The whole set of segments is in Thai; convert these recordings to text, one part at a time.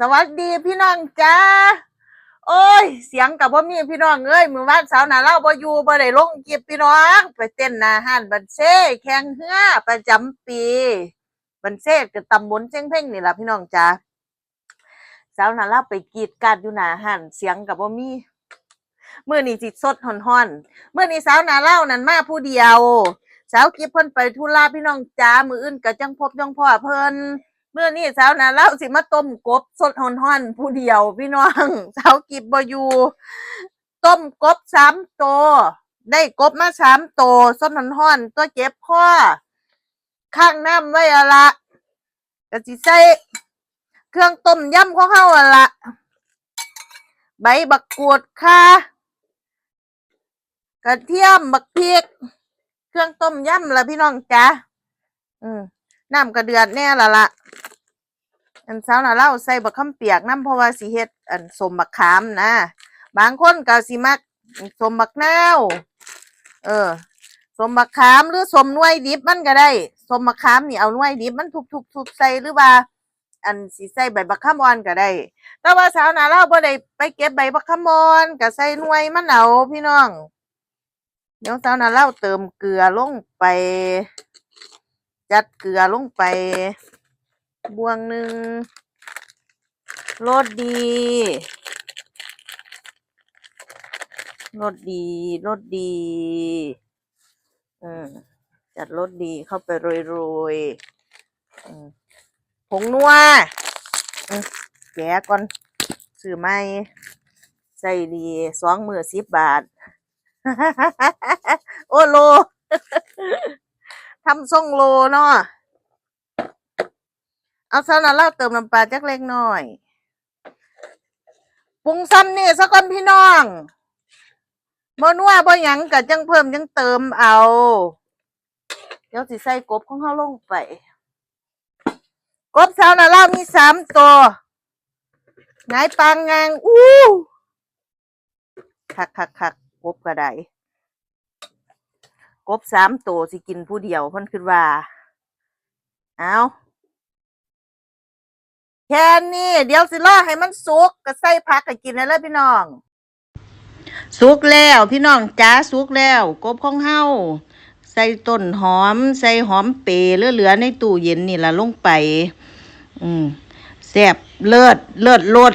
สวัสดีพี่น้องจ้าโอ้ย เสียงกับพ่อมีพี่น้องเอ้ยมือวานสาวหนาเล่าบ่อยู่บ่ได้ลงเก็บพี่น้อง ไปเต้นหนาห้านบันเซ่แข่งเฮือประจำปีบันเซ่กับตำบลเชียงเพ่งนี่ล่ะพี่น้องจ้าสาวหนาเล่าไปกีดการอยู่หนาห้านเสียงกับพ่อมีเมื่อนี้จิตสดห่อนๆเมื่อนี้สาวหนาเล่านั่นมาผู้เดียว สาวกิบเพิ่นไปธุระพี่น้องจ้ามืออื่นก็จังพบจังพ่อเพิ่น เมื่อนี้สาวนาเล่าสิมาต้มกบสดห่อนๆผู้เดียว พี่น้องสาวกิบบอยู่ต้มกบสามตัวได้กบมาสามตัวสดห่อนๆตัวเจ็บคอข้างน้ำไว้อะละก็สิใส่เครื่องต้มยำของเฮาอะละใบบักกรูดค่ะกระเทียมบักพริก เครื่องต้มยำละพี่น้องจ้าอืมน้ำกระเดือดแน่ละละ อันเช้าน่ะเล่าใส่บักคำเปียกน้ำเพราะว่าสิเฮ็ดอันสมบักขามนะ บางคนก็สิมักสมบักนาวเออ สมบักขามหรือสมน่วยดิบมันก็ได้ สมบักขามนี่เอาน่วยดิบมันทุบๆๆใส่หรือว่า อันสิใส่ใบบักขามอ่อนก็ได้ แต่ว่าสาวน่าเล่าบ่ได้ไปเก็บใบบักขามอ่อนก็ใส่น่วยมันเอาพี่น้องเดี๋ยวสาวน่าเล่าเติมเกลือลงไป จัดเกลือลงไป บวงหนึ่งรสดีรสดีรสดี อืมจัดรสดีเข้าไปโรยๆอืมผงนัวแกะก่อนซื้อไหมใส่ดีสองมือสิบบาท โอ้โลทำทรงโลเนาะ เอาซะนะเราเติมน้ำปลาจักเล็กน้อยปรุงซ้ำนี่สักคนพี่น้องบ่นัวบ่หยังก็จังเพิ่มจังเติมเอา เดี๋ยวสิใส่กบของเฮาลงไป กบสาวน่ะเรามีสามตัวไงายปางงางอู้คักคักคักกบก็ไดกบสามตัวสิกินผู้เดียวเพิ่นคิดว่า เอา แค่นี้เดี๋ยวสิรอให้มันสุกก็ใส่ผักก็กินได้เลยพี่น้องสุกแล้วพี่น้องจ้าสุกแล้วกบของเฮาใส่ต้นหอม ใส่หอมเปรย์เหลือๆในตู้เย็นนี่ล่ะลงไป อืมแซ่บเลิศเลิศรส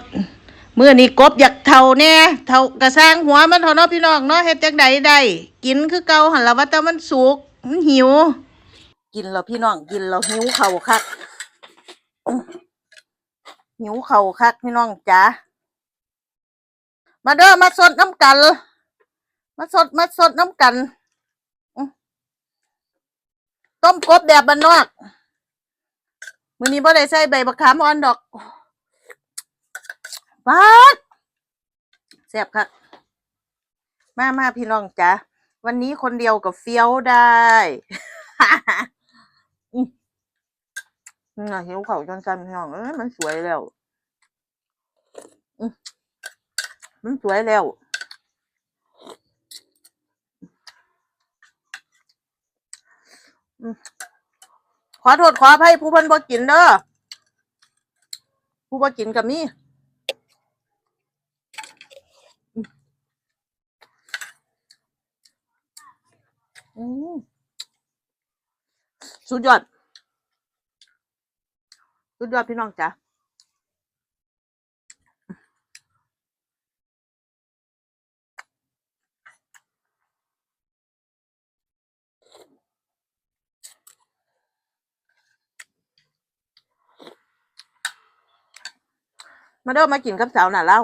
มื้อนี้กบอยากเท่าแน่เท่ากระสร้างหัวมันเท่าเนาะพี่น้องเนาะเฮ็ดจังใดได้กินคือเก่าหั่นล่ะว่าแต่มันสุกมันหิว กินแล้วพี่น้องกินแล้วหิวเข่าวคักอื้อ หิวเข่าคักพี่น้องจ๋ามาเด้อมาสดน้ำกัน มาสดมาสดน้ำกัน ต้มกบแบบบ้านนอกมือนี้บ่ได้ใส่ใบบักขามอ่อนดอกบาดแซ่บคักมามาพี่น้องจ๋าวันนี้คนเดียวกับเฟี้ยวได้ น่ะหิวเขาจนกันพี่น้องเอ้ยมันสวยแล้วมันสวยแล้วขอโทษขออภัยผู้พิ่นบ่กินเด้อผู้บ่กินกับมีอืมอืมสุดยอด สุดยอดพี่น้องจ้ะมาเด้อมากินกับสาวน่ะเล่า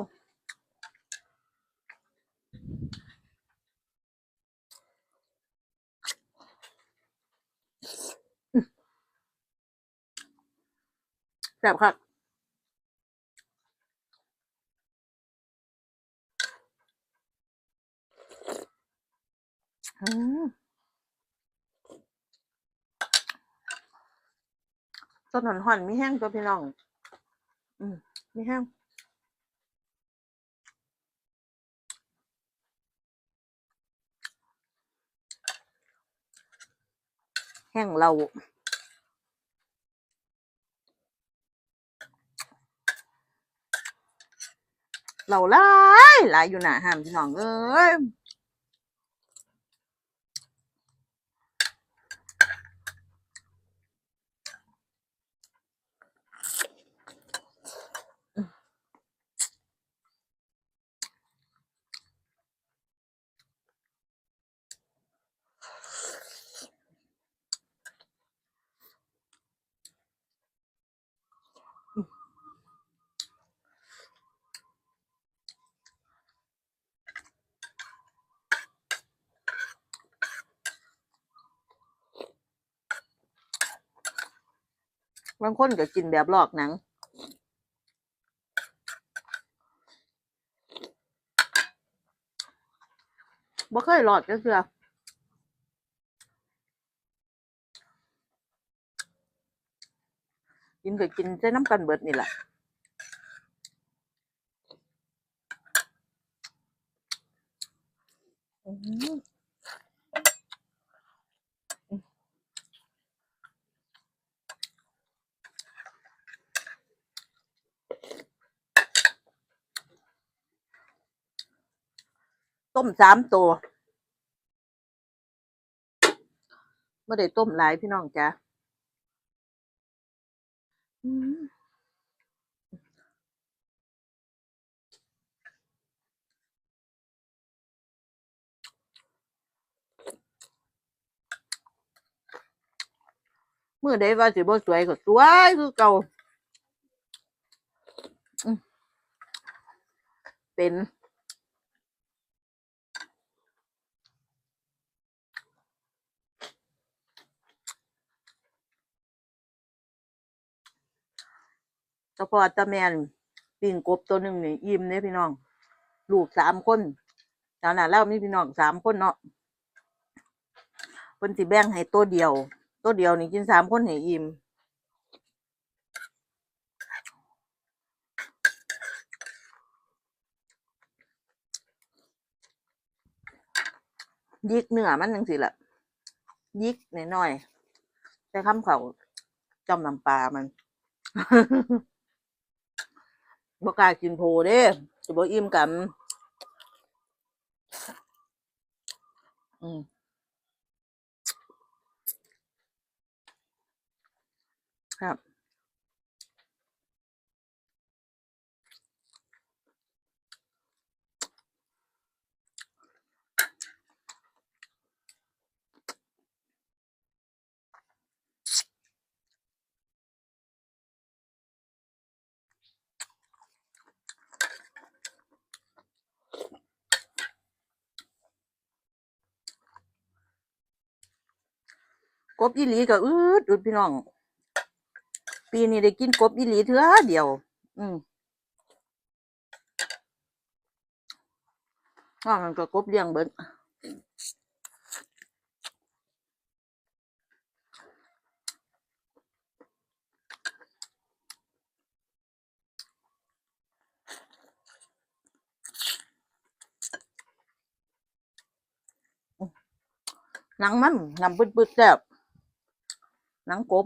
แซ่บครับอืมต้นหอนหอนมีแห้งตัวพี่น้อง อืมมีแห้งแห้งเรา เราหลายหลายอยู่หนาห้ามพี่น้องเอ้ย บางคนก็กินแบบลอกหนัง บ่เคยหลอดก็คือกินก็กินใช้น้ำกันเบิดนี่แหละอื ต้มสามตัวไม่ได้ต้มหลายพี่น้องจ้ะอืมมื่อใดว่าสิบ่สวยก็สวยคือเก่าอืมเป็น เฉพาะตาแมนปิ่งกบตัวหนึ่งนี่อิ่มเนี่ยพี่น้อง ลูกสามคนตอนนั้นเรามีพี่น้องสามคนเนาะเพิ่นสิแบ่งให้ตัวเดียว ตัวเดียวนี่กินสามคนให้อิ่มยิกเนื้อมันจังสิละยิกน้อยๆแต่คำเขาจอมน้ำปลามัน บ่กล้ากินโพเด้จะบ่อิ่มกัน อืม บอีหลีก็อืดอืดพี่น้อง ปีนี้ได้กินกบอีหลีเถื่อเดียว อืมนอกนั้นก็กบเลี้ยงเบิดหนังมันนำบึดๆแซ่บ หนังกบ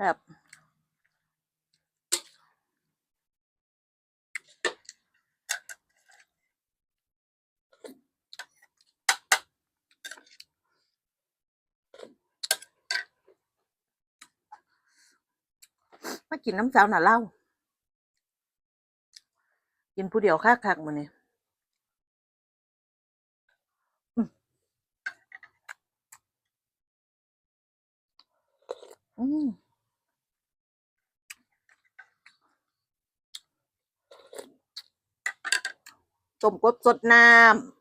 ครับ มากินน้ำสาวหน่าเล่ากินผู้เดียวคักคักมือนี้อืมอืมต้มกบสดน้ำ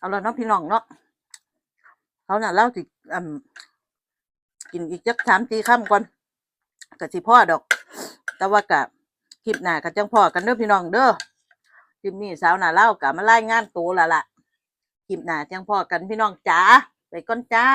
เอาแล้วเนาะพี่น้องเนาะเขาน่ะเล่าสิกินอีกจักสามตีข้ามก่อนกับสิพ่อดอก แต่ว่ากับคลิปหน้ากับจังพ่อกันเด้อพี่น้องเด้อคลิปนี้สาวหน้าเล่ากับมาไล่งานตัวและล่ะคลิปหน้าจังพ่อกันพี่น้องจ๋าไปก่อนจ้า